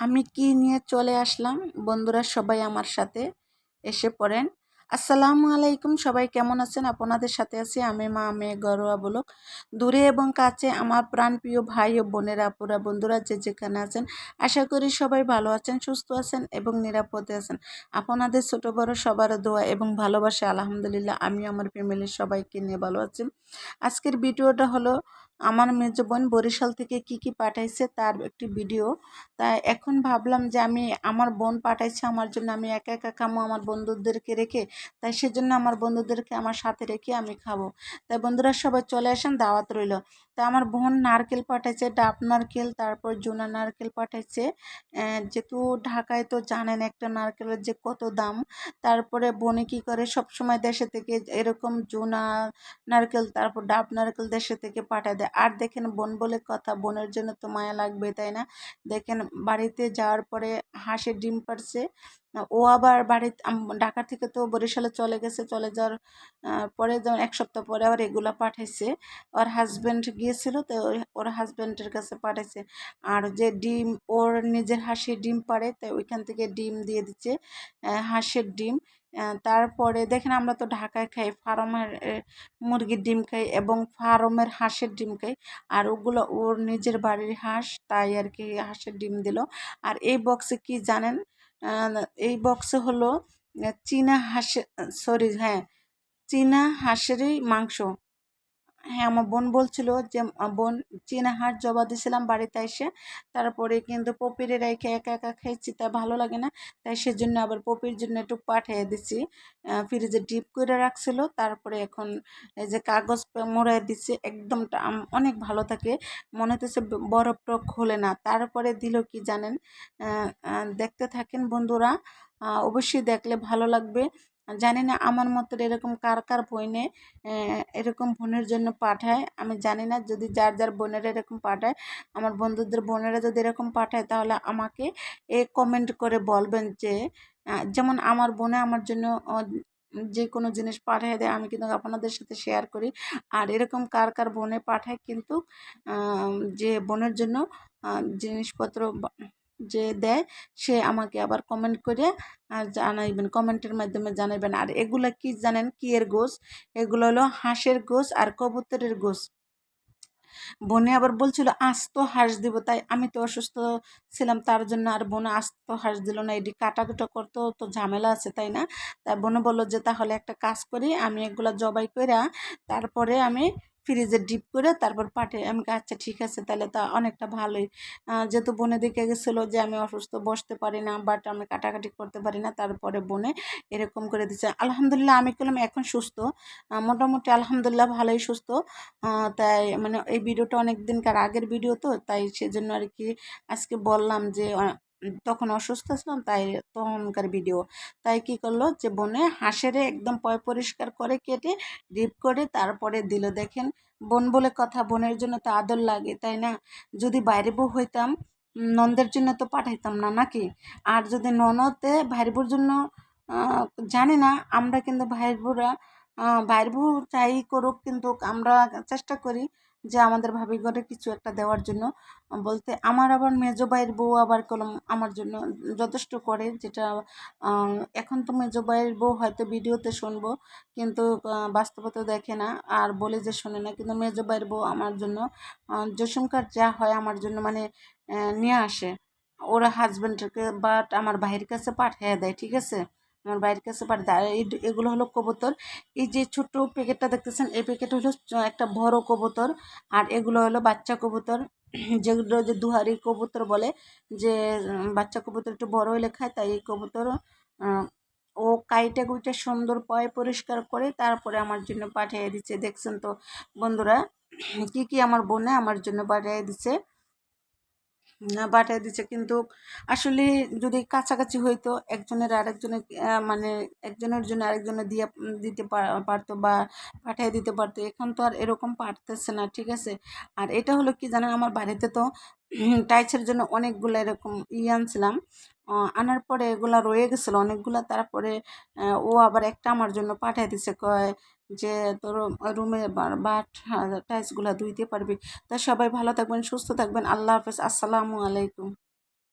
আমি কি নিয়ে চলে আসলাম? বন্ধুরা সবাই আমার সাথে এসে পড়েন। আসসালামু আলাইকুম, সবাই কেমন আছেন? আপনাদের সাথে আছি আমি মা মেয়ে গরোয়া বলক দূরে এবং কাছে আমার প্রাণপ্রিয় ভাই ও বোনেরা, আপুরা, বন্ধুরা যে যেখানে আছেন, আশা করি সবাই ভালো আছেন, সুস্থ আছেন এবং নিরাপদে আছেন। আপনাদের ছোট বড় সবার দোয়া এবং ভালোবাসা, আলহামদুলিল্লাহ আমি আমার ফ্যামিলির সবাইকে নিয়ে ভালো আছি। আজকের ভিডিওটা হলো আমার মেজো বোন বরিশাল থেকে কি কি পাঠাইছে তার একটি ভিডিও। তাই এখন ভাবলাম যে আমি আমার বোন পাঠাইছে আমার জন্য, আমি একা একা খামো, আমার বন্ধুদেরকে রেখে। তাই সেজন্য আমার বন্ধুদেরকে আমার সাথে রেখে আমি খাব। তাই বন্ধুরা সবাই চলে আসেন, দাওয়াত রইল। তা আমার বোন নারকেল পাঠাইছে, ডাব নারকেল, তারপর জোনা নারকেল পাঠাইছে। যেহেতু ঢাকায় তো জানেন একটা নারকেলের যে কত দাম। তারপরে বনে কি করে সব সময় দেশে থেকে এরকম জোনা নারকেল, তারপর ডাব নারকেল দেশে থেকে পাঠায় দেয়। আর দেখেন বোন বলে কথা, বোনের জন্য তো মায়া লাগবে তাই না? দেখেন বাড়িতে যাওয়ার পরে হাঁসের ডিম পারছে ও আবার বাড়ি ঢাকা থেকে তো বরিশালে চলে গেছে, চলে যাওয়ার পরে যেমন এক সপ্তাহ পরে আবার এগুলো পাঠাইছে। ওর হাজব্যান্ড গিয়েছিল, তো ওর হাজব্যান্ডের কাছে পাঠাইছে। আর যে ডিম, ওর নিজের হাঁসের ডিম পাড়ে, তো ওইখান থেকে ডিম দিয়ে দিচ্ছে হাঁসের ডিম। তারপরে দেখেন আমরা তো ঢাকায় খাই, ফার্মের মুরগির ডিম খাই এবং ফার্মের হাঁসের ডিম খাই। আর ওগুলো ওর নিজের বাড়ির হাঁস, তাই আর কি হাঁসের ডিম দিল। আর এই বক্সে কি জানেন? এই বক্সে হলো চীনা হাঁসের সরি হ্যাঁ চীনা হাঁসেরই মাংস। হ্যাঁ আমার বোন বলছিল যে বোন চীনা হাঁস জবা দিয়েছিলাম বাড়িতে এসে। তারপরে কিন্তু পপিরে রেখে একা একা খেয়েছি তাই ভালো লাগে না। তাই সেজন্য আবার পপির জন্য একটু পাঠিয়ে দিছি। ফ্রিজে ডিপ করে রাখছিল। তারপরে এখন এই যে কাগজ মোড়ায় দিচ্ছে একদম অনেক ভালো থাকে। মনে হতেছে বরফটা খোলে না। তারপরে দিল কি জানেন? দেখতে থাকেন বন্ধুরা। অবশ্যই দেখলে ভালো লাগবে। জানি না আমার মতো এরকম কার কার বোনে এরকম বোনের জন্য পাঠায়। আমি জানি না যদি যার যার বোনেরা এরকম পাঠায়, আমার বন্ধুদের বোনেরা যদি এরকম পাঠায় তাহলে আমাকে এ কমেন্ট করে বলবেন যে যেমন আমার বোনে আমার জন্য যে কোনো জিনিস পাঠিয়ে দেয়, আমি কিন্তু আপনাদের সাথে শেয়ার করি। আর এরকম কার কার বোনে পাঠায় কিন্তু যে বোনের জন্য জিনিসপত্র যে দেয়, সে আমাকে আবার কমেন্ট করে জানাইবেন কমেন্টের মাধ্যমে জানাবেন আর এগুলো কি জানেন কি এর গোস এগুলো হলো হাঁসের গোস আর কবুতরের গোস বোনে আবার বলছিল, আস্ত হাঁস দিব। তাই আমি তো অসুস্থ ছিলাম, তার জন্য আর বোনে আস্ত হাঁস দিল না। এটি কাটাকুটা করতেও তো ঝামেলা আছে, তাই না? তাই বোনে বলল যে, তাহলে একটা কাজ করি, আমি এগুলো জবাই করে তারপরে আমি ফ্রিজে ডিপ করে তারপর পাঠে আমি আচ্ছা ঠিক আছে, তাহলে তা অনেকটা ভালোই। যেহেতু বনে দেখে গেছিল যে, আমি অসুস্থ, বসতে পারি না বাট আমি কাটাকাটি করতে পারি না। তারপরে বনে এরকম করে দিচ্ছে আলহামদুলিল্লাহ, আমি করলাম এখন সুস্থ। মোটামুটি আলহামদুলিল্লাহ, ভালোই সুস্থ। তাই মানে এই ভিডিওটা অনেক দিনকার আগের ভিডিও তো, তাই সেজন্য আর কি আজকে বললাম যে তখন অসুস্থ ছিলাম, তাই তখনকার ভিডিও তাই কি করল যে, বনে হাঁসেরে একদম পয় পরিষ্কার করে কেটে ডিপ করে তারপরে দিল। দেখেন, বোন বলে কথা, বোনের জন্য তো আদর লাগে, তাই না? যদি বাইরে বউ হইতাম নন্দের জন্য তো পাঠাইতাম না, নাকি? আর যদি ননদে ভাইয়ের বউর জন্য জানি না, আমরা কিন্তু ভাইয়ের বউ চাই করুক, কিন্তু আমরা চেষ্টা করি যে আমাদের ভাবি ঘরে কিছু একটা দেওয়ার জন্য, বলতে আমার আবার মেজো ভাইয়ের বউ আবার কলম আমার জন্য যথেষ্ট করে, যেটা এখন তো মেজো ভাইয়ের বউ হয়তো ভিডিওতে শুনব, কিন্তু বাস্তবতা দেখে না, আর বলে যে শোনে না, কিন্তু মেজো ভাইয়ের বউ আমার জন্য জসুমকার যা হয় আমার জন্য মানে নিয়ে আসে। ওরা হাজব্যান্ডকে বাট আমার ভাইয়ের কাছে পাঠিয়ে দেয়, ঠিক আছে? আমার বাইরের কাছে পারে এগুলো হলো কবুতর। এই যে ছোট্ট প্যাকেটটা দেখতেছেন, এই প্যাকেট হলো একটা বড় কবুতর। আর এগুলো হলো বাচ্চা কবুতর। যেগুলো যে দুহারি কবুতর বলে, যে বাচ্চা কবুতর একটু বড় হলে খায়, তাই এই কবুতর ও কাইটা কুইটা সুন্দর পয় পরিষ্কার করে তারপরে আমার জন্য পাঠিয়ে দিচ্ছে। দেখছেন তো বন্ধুরা, কি কি আমার বোনে আমার জন্য পাঠিয়ে দিচ্ছে। বাটায় দিচ্ছে কিন্তু আসলে যদি কাছাকাছি হইতো, একজনের আরেকজনের মানে একজনের জন্য আরেকজনের দিয়ে, দিতে পারতো বা পাঠিয়ে দিতে পারতো, এখন তো আর এরকম পারতেছে না, ঠিক আছে? আর এটা হলো কি জানেন, আমার বাড়িতে তো টাইচের জন্য অনেকগুলো এরকম ইয়ে আনছিলাম। আনার পরে এগুলা রয়ে গেছিল, অনেকগুলা। তারপরে ও আবার একটা আমার জন্য পাঠিয়ে দিছে, কয় যে, তোর রুমে বাট টাইলসগুলো ধুইতে পারবি। তা সবাই ভালো থাকবেন, সুস্থ থাকবেন। আল্লাহ হাফেজ। আসসালামু আলাইকুম।